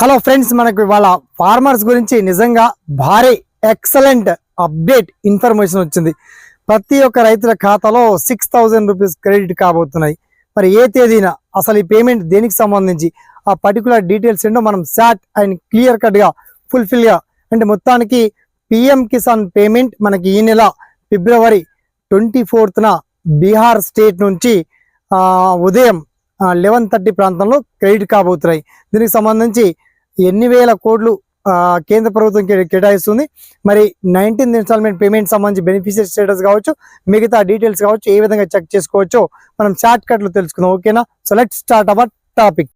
Hello friends మనకు ఇవాళ farmers గురించి నిజంగా భారీ ఎక్సలెంట్ అప్డేట్ ఇన్ఫర్మేషన్ వచ్చింది. ప్రతి ఒక్క రైతుల ఖాతాలో సిక్స్ థౌజండ్ రూపీస్ క్రెడిట్ కాబోతున్నాయి. మరి ఏ తేదీన అసలు ఈ పేమెంట్ దేనికి సంబంధించి? ఆ పర్టికులర్ డీటెయిల్స్ ఏంటో మనం శాట్ అండ్ క్లియర్ కట్గా ఫుల్ఫిల్గా అంటే మొత్తానికి పిఎం కిసాన్ పేమెంట్ మనకి ఈ నెల ఫిబ్రవరి ట్వంటీ ఫోర్త్న బీహార్ స్టేట్ నుంచి ఉదయం లెవెన్ థర్టీ ప్రాంతంలో క్రెడిట్ కాబోతున్నాయి. దీనికి సంబంధించి ఎన్ని వేల కోట్లు కేంద్ర ప్రభుత్వం కేటాయిస్తుంది. మరి నైన్టీన్త్ ఇన్స్టాల్మెంట్ పేమెంట్ సంబంధించి బెనిఫిషియరీ స్టేటస్ కావచ్చు మిగతా డీటెయిల్స్ కావచ్చు ఏ విధంగా చెక్ చేసుకోవచ్చో మనం షార్ట్ కట్లు తెలుసుకుందాం ఓకేనా? So let start our topic.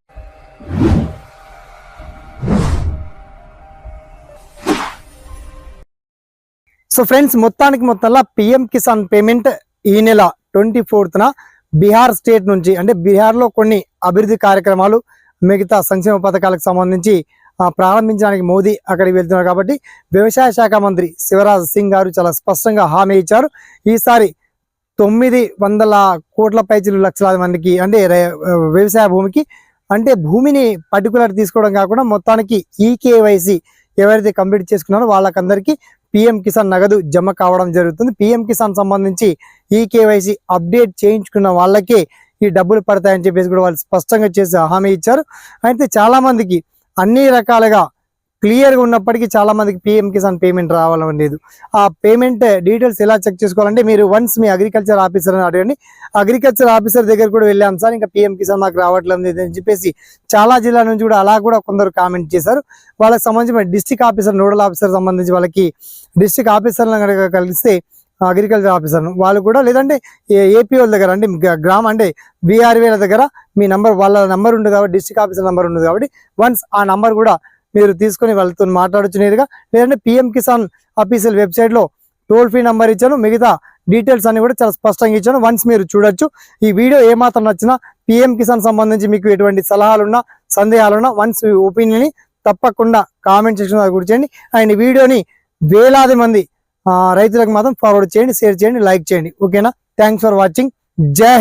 So friends మొత్తానికి మొత్తంలో పిఎం కిసాన్ పేమెంట్ ఈ నెల ట్వంటీ ఫోర్త్న బీహార్ స్టేట్ నుంచి అంటే బీహార్లో కొన్ని అభివృద్ధి కార్యక్రమాలు మిగతా సంక్షేమ పథకాలకు సంబంధించి ప్రారంభించడానికి మోదీ అక్కడికి వెళ్తున్నారు కాబట్టి వ్యవసాయ శాఖ మంత్రి శివరాజ్ సింగ్ గారు చాలా స్పష్టంగా హామీ ఇచ్చారు. ఈసారి తొమ్మిది వందల కోట్ల పైచిలు లక్షలాది మందికి అంటే వ్యవసాయ భూమికి అంటే భూమిని పర్టికులర్ తీసుకోవడం కాకుండా మొత్తానికి ఈకేవైసీ ఎవరైతే కంప్లీట్ చేసుకున్నారో వాళ్ళకందరికీ పిఎం కిసాన్ నగదు జమ కావడం జరుగుతుంది. పిఎం కిసాన్ సంబంధించి ఈ కేవైసీ అప్డేట్ చేయించుకున్న వాళ్ళకే ఈ డబ్బులు పడతాయని చెప్పేసి కూడా వాళ్ళు స్పష్టంగా చేసి హామీ ఇచ్చారు. అయితే చాలా మందికి అన్ని రకాలుగా క్లియర్గా ఉన్నప్పటికీ చాలా మందికి పిఎం కిసాన్ పేమెంట్ రావాలని లేదు. ఆ పేమెంట్ డీటెయిల్స్ ఎలా చెక్ చేసుకోవాలంటే మీరు వన్స్ మీ అగ్రికల్చర్ ఆఫీసర్ అని అడగండి. అగ్రికల్చర్ ఆఫీసర్ దగ్గర కూడా వెళ్ళాం సార్ ఇంకా పిఎం కిసాన్ నాకు రావట్లేదు అని చెప్పేసి చాలా జిల్లాల నుంచి కూడా అలా కూడా కొందరు కామెంట్ చేశారు. వాళ్ళకి సంబంధించి డిస్టిక్ ఆఫీసర్ నోడల్ ఆఫీసర్ సంబంధించి వాళ్ళకి డిస్టిక్ ఆఫీసర్లను కలిస్తే అగ్రికల్చర్ ఆఫీసర్ వాళ్ళు కూడా లేదంటే ఏపీ వాళ్ళ దగ్గర అంటే గ్రా- గ్రామ అంటే బీఆర్వీల దగ్గర మీ నంబర్ వాళ్ళ నంబర్ ఉంది కాబట్టి డిస్టిక్ ఆఫీసర్ నంబర్ ఉంది కాబట్టి వన్స్ ఆ నంబర్ కూడా మీరు తీసుకొని వాళ్ళతో మాట్లాడొచ్చు నేరుగా. లేదంటే పిఎం కిసాన్ అఫీషియల్ వెబ్సైట్లో టోల్ ఫ్రీ నంబర్ ఇచ్చాను మిగతా డీటెయిల్స్ అన్ని కూడా చాలా స్పష్టంగా ఇచ్చాను. వన్స్ మీరు చూడొచ్చు ఈ వీడియో ఏమాత్రం నచ్చినా పిఎం కిసాన్ సంబంధించి మీకు ఎటువంటి సలహాలున్నా సందేహాలున్నా వన్స్ ఒపీనియన్ని తప్పకుండా కామెంట్ సెక్షన్ కూడా చేయండి. అండ్ ఈ వీడియోని వేలాది మంది రైతులకు మాత్రం ఫార్వర్డ్ చేయండి షేర్ చేయండి లైక్ చేయండి. ఓకేనా థ్యాంక్స్ ఫర్ వాచింగ్ జై